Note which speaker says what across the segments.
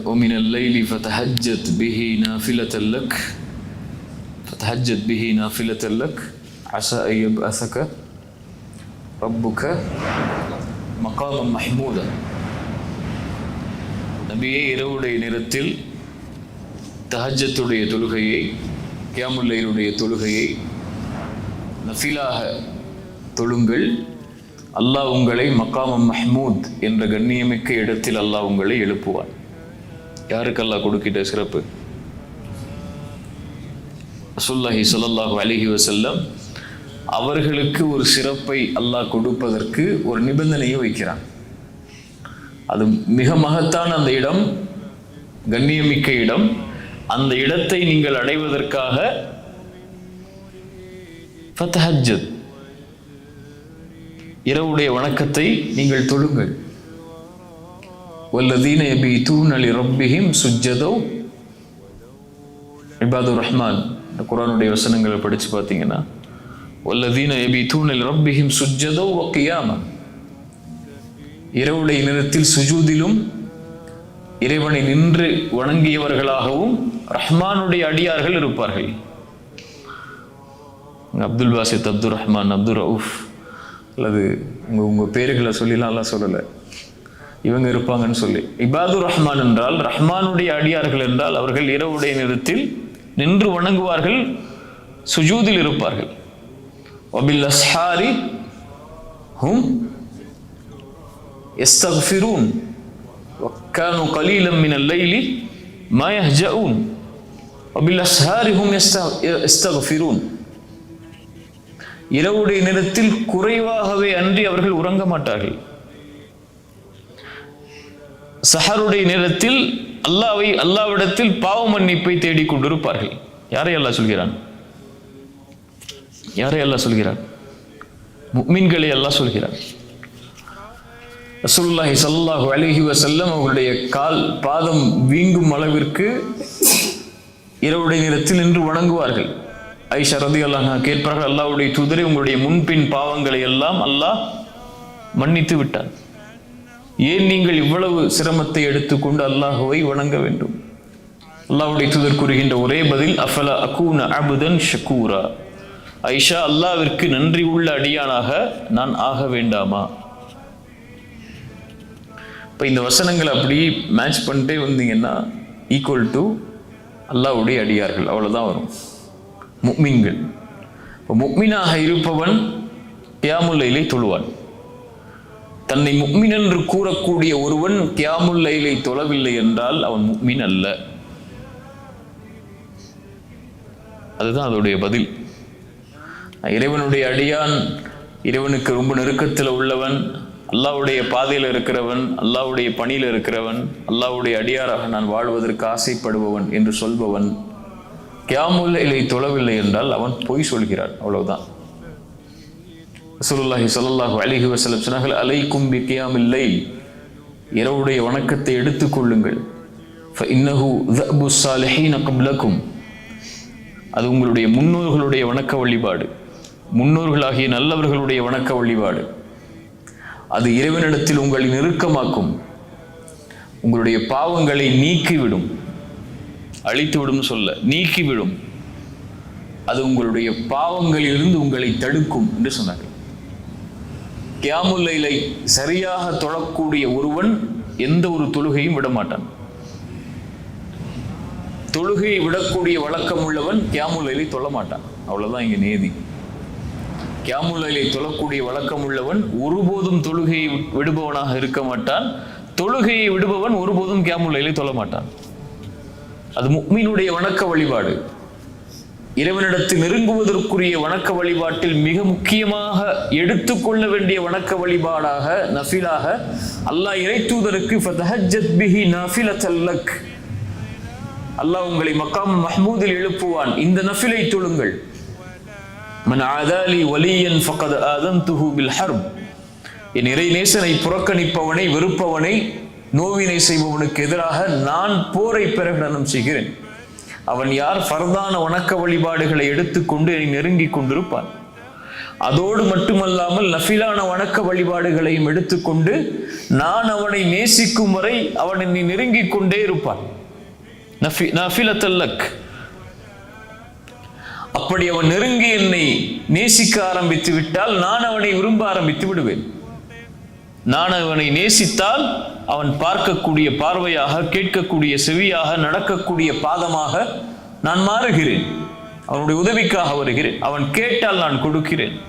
Speaker 1: ومن الليل فتهجد به نافلة لك فتهجد به نافلة لك عسى أن يبعثك ربك مقاما محمودا நபியே இரவுடைய நேரத்தில் தஹஜத்துடைய தொழுகையை கியாமுல்லையினுடைய தொழுகையை நஃபிலாக தொழுங்கள் அல்லாஹ் உங்களை மக்காமம் மஹ்மூத் என்ற கண்ணியமிக்க இடத்தில் அல்லாஹ் உங்களை எழுப்புவான் யாருக்கெல்லாம் கொடுக்கிட்ட சிறப்பு? ரசூல்லாஹி ஸல்லல்லாஹு அலிஹி வசல்லம் அவர்களுக்கு ஒரு சிறப்பை அல்லாஹ் கொடுப்பதற்கு ஒரு நிபந்தனையை வைக்கிறான். அது மிக மகத்தான அந்த இடம் கண்ணியமிக்க இடம். அந்த இடத்தை நீங்கள் அடைவதற்காக ஃபத்தஹஜ்ஜத் இரவுடைய வணக்கத்தை நீங்கள் தொழுங்கள். வல்லதீன யபீதூன லிரப்பிஹிம் சுஜ்ஜதோ இபாதுர் ரஹ்மான் இந்த குரானுடைய வசனங்களை படித்து பார்த்தீங்கன்னா வல்லதீன யபீதூன லிரப்பிஹிம் சுஜ்ஜதோ வ கியாமா இரவுடைய நேரத்தில் சுஜூதிலும் இறைவனை நின்று வணங்கியவர்களாகவும் ரஹ்மானுடைய அடியார்கள் இருப்பார்கள். அப்துல் பாசித் அப்துல் ரஹ்மான் அப்துல் ரவுஃப். அல்லது உங்கள் உங்கள் பேர்களை சொல்லிலாம் எல்லாம் சொல்லலை. இவங்க இருப்பாங்கன்னு சொல்லி. இபாது ரஹ்மான் என்றால் ரஹ்மானுடைய அடியார்கள் என்றால் அவர்கள் இரவுடைய நேரத்தில் நின்று வணங்குவார்கள் சுஜூதில் இருப்பார்கள். ஒபில் அஸ்ஹாரி ஹும் எஸ்தஃபிரூன் ஒக்கானு கலீலம் மினல் லைலி மயஹ்ஜவுன் ஒபில் அஸ்ஹாரி ஹும் எஸ்தஃபிரூன் இரவுடைய நேரத்தில் குறைவாகவே அன்றி அவர்கள் உறங்க மாட்டார்கள். சஹருடைய நேரத்தில் அல்லாவை அல்லாவிடத்தில் பாவ மன்னிப்பை தேடிக் கொண்டிருப்பார்கள். யாரை அல்லாஹ் சொல்கிறான்? யாரை அல்லாஹ் சொல்கிறான்? மீன்களை அல்லாஹ் சொல்கிறான். சுல்லாஹி சல்லாஹு அலைஹி வஸல்லம் அவர்களுடைய கால் பாதம் வீங்கும் அளவிற்கு இரவுடைய நேரத்தில் நின்று வணங்குவார்கள். ஐஷா ரதி அல்லாஹ் கேட்பார்கள் அல்லாவுடைய துதிரை உங்களுடைய முன்பின் பாவங்களை எல்லாம் அல்லாஹ் மன்னித்து விட்டான். ஏன் நீங்கள் இவ்வளவு சிரமத்தை எடுத்துக்கொண்டு அல்லாஹுவை வணங்க வேண்டும்? அல்லாஹுடைய தூதர் கூறுகின்ற ஒரே பதில் அஃபல அகூன அபுதன் ஷக்கூரா ஐஷா அல்லாவிற்கு நன்றி உள்ள அடியானாக நான் ஆக வேண்டாமா? இப்போ இந்த வசனங்களை அப்படி மேட்ச் பண்ணிட்டே வந்தீங்கன்னா ஈக்குவல் டு அல்லாவுடைய அடியார்கள். அவ்வளோதான் வரும். முக்மீன்கள். இப்போ முக்மீனாக இருப்பவன் கியாமுல்லையிலே தொழுவான். தன்னை முக்மின் என்று கூறக்கூடிய ஒருவன் கியாமுல்லையிலை தொழவில்லை என்றால் அவன் முக்மின் அல்ல. அதுதான் அதோடைய பதில். இறைவனுடைய அடியான் இறைவனுக்கு ரொம்ப நெருக்கத்தில் உள்ளவன் அல்லாவுடைய பாதையில் இருக்கிறவன் அல்லாவுடைய பணியில் இருக்கிறவன் அல்லாவுடைய அடியாராக நான் வாழ்வதற்கு ஆசைப்படுபவன் என்று சொல்பவன். கியாமுல்லை தொழவில்லை என்றால் அவன் பொய் சொல்கிறான். அவ்வளவுதான். ரசூலுல்லாஹி சல்லாஹு அலிஹி வசலம் சொன்னார்கள் அலைக்கும் கும்பி கியாமில்லை இரவுடைய வணக்கத்தை எடுத்துக்கொள்ளுங்கள் ஃபஇன்னஹு தஅபு ஸாலிஹீன கப்லக்கும் அது உங்களுடைய முன்னோர்களுடைய வணக்க வழிபாடு. முன்னோர்களாகிய நல்லவர்களுடைய வணக்க வழிபாடு. அது இறைவனிடத்தில் உங்களை நெருக்கமாக்கும். உங்களுடைய பாவங்களை நீக்கிவிடும். அழித்துவிடும் சொல்ல நீக்கிவிடும். அது உங்களுடைய பாவங்களிலிருந்து உங்களை தடுக்கும் என்று சொன்னார்கள். கியாமுல்லைலை சரியாக தொழக்கூடிய ஒருவன் எந்த ஒரு தொழுகையும் விட மாட்டான் தொழுகையை விடக்கூடிய வழக்கம் உள்ளவன் கியாமுல்லைலை தொழ மாட்டான் அவ்வளவுதான் இங்க நேதி கியாமுல்லைலை தொழக்கூடிய வழக்கம் உள்ளவன் ஒருபோதும் தொழுகையை விடுபவனாக இருக்க மாட்டான். தொழுகையை விடுபவன் ஒருபோதும் கியாமுல்லைலை தொழ மாட்டான் அது முக்மீனுடைய வணக்க வழிபாடு. இறைவனிடத்தில் நெருங்குவதற்குரிய வணக்க வழிபாட்டில் மிக முக்கியமாக எடுத்துக்கொள்ள வேண்டிய வணக்க வழிபாடாக நஃபிலாக அல்லாஹ் இறை தூதருக்கு அல்லாஹ் உங்களை மக்காம் மஹ்மூதில் எழுப்புவான். இந்த நஃபிலை தொழுங்கள். மன் ஆதாலி வலியன் ஃபகத் ஆதன்துஹு பில் ஹர்ப். என் இறை நேசனை புறக்கணிப்பவனை வெறுப்பவனை நோவினை செய்பவனுக்கு எதிராக நான் போரை பிரகடனம் செய்கிறேன். அவன் யார் ஃபர்தான வணக்க வழிபாடுகளை எடுத்துக்கொண்டு நெருங்கி கொண்டிருப்பான்? அதோடு மட்டுமல்லாமல் நஃபிலான வணக்க வழிபாடுகளையும் எடுத்துக்கொண்டு நான் அவனை நேசிக்கும் வரை அவன் என்னை நெருங்கிக் கொண்டே இருப்பான். நஃபி நஃபிலத்தல்லக் அப்படி அவன் நெருங்கி என்னை நேசிக்க ஆரம்பித்து விட்டால் நான் அவனை விரும்ப ஆரம்பித்து விடுவேன். நான் அவனை நேசித்தால் அவன் பார்க்கக்கூடிய பார்வையாக கேட்கக்கூடிய செவியாக நடக்கக்கூடிய பாதமாக நான் மாறுகிறேன். அவனுடைய உதவிக்காக வருகிறேன். அவன் கேட்டால் நான் கொடுக்கிறேன்.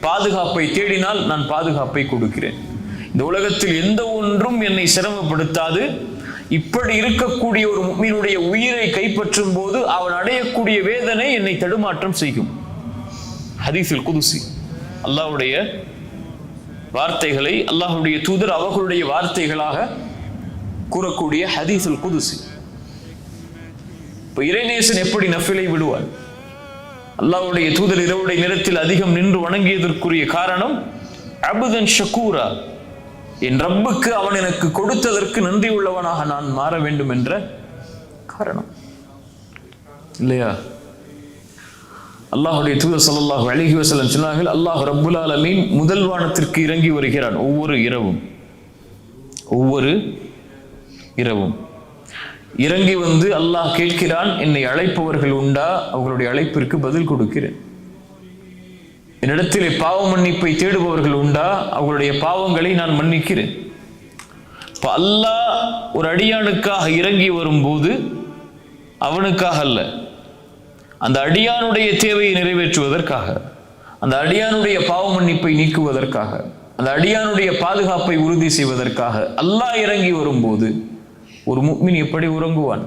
Speaker 1: பாதுகாப்பை தேடினால் நான் பாதுகாப்பை கொடுக்கிறேன். இந்த உலகத்தில் எந்த ஒன்றும் என்னை சிரமப்படுத்தாது. இப்படி இருக்கக்கூடிய ஒரு மீனுடைய உயிரை கைப்பற்றும் போது அவன் அடையக்கூடிய வேதனை என்னை தடுமாற்றம் செய்யும். ஹதீஸில் குதுசி அல்லாவுடைய வார்த்தைகளை அல்லாஹுடைய தூதர் அவர்களுடைய வார்த்தைகளாக கூறக்கூடிய ஹதீஸுல் குதுசு. இப்ப இறைநேசன் எப்படி நஃபிலை விடுவார் அல்லாவுடைய தூதர் இரவுடைய நேரத்தில் அதிகம் நின்று வணங்கியதற்குரிய காரணம் அபுதன் ஷக்கூரா என் ரப்புக்கு அவன் எனக்கு கொடுத்ததற்கு நன்றி உள்ளவனாக நான் மாற வேண்டும் என்ற காரணம். இல்லையா? அல்லாஹுடைய தூதர் சல்லாஹு அழகி வசலம் சொன்னார்கள் அல்லாஹ் ரப்புல் ஆலமீன் முதல் வானத்திற்கு இறங்கி வருகிறான் ஒவ்வொரு இரவும். ஒவ்வொரு இரவும். இறங்கி வந்து அல்லாஹ் கேட்கிறான் என்னை அழைப்பவர்கள் உண்டா? அவர்களுடைய அழைப்பிற்கு பதில் கொடுக்கிறேன். என்னிடத்திலே பாவ மன்னிப்பை தேடுபவர்கள் உண்டா? அவர்களுடைய பாவங்களை நான் மன்னிக்கிறேன். இப்போ அல்லாஹ் ஒரு அடியானுக்காக இறங்கி வரும்போது அவனுக்காக அல்ல. அந்த அடியானுடைய தேவையை நிறைவேற்றுவதற்காக அந்த அடியானுடைய பாவ மன்னிப்பை நீக்குவதற்காக அந்த அடியானுடைய பாதுகாப்பை உறுதி செய்வதற்காக அல்லாஹ் இறங்கி வரும்போது ஒரு முக்மின் எப்படி உறங்குவான்?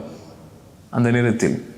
Speaker 1: அந்த நேரத்தில்.